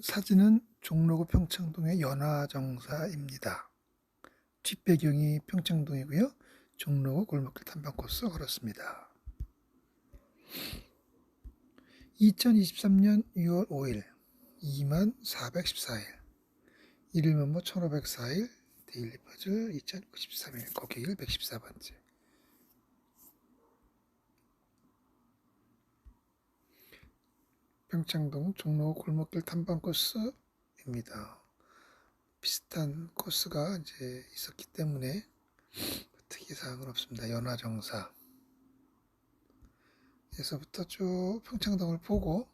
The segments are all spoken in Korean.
사진은 종로구 평창동의 연화정사입니다. 뒷배경이 평창동이고요. 종로구 골목길 탐방 코스 걸었습니다. 2023년 6월 5일 2만 414일 1일만모 1504일 데일리 퍼즐 2093일 고객일 114번째 평창동 종로 골목길 탐방 코스입니다. 비슷한 코스가 이제 있었기 때문에 특이사항은 없습니다. 연화정사. 에서부터 쭉 평창동을 보고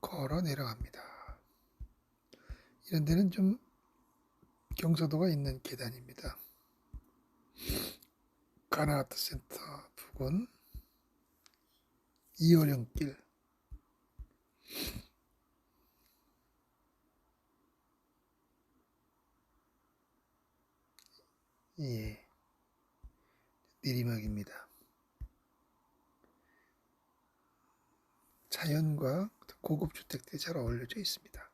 걸어 내려갑니다. 이런 데는 좀 경사도가 있는 계단입니다. 가나아트 센터 부근 이호령길 예, 내리막입니다. 자연과 고급 주택들이 잘 어울려져 있습니다.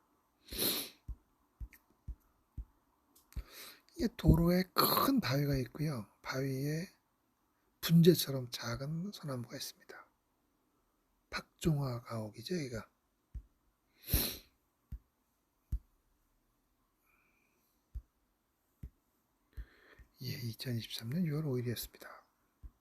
이게 도로에 큰 바위가 있고요. 바위에 분재처럼 작은 소나무가 있습니다. 박종화 가옥이죠, 여기가. 예, 2023년 6월 5일이었습니다.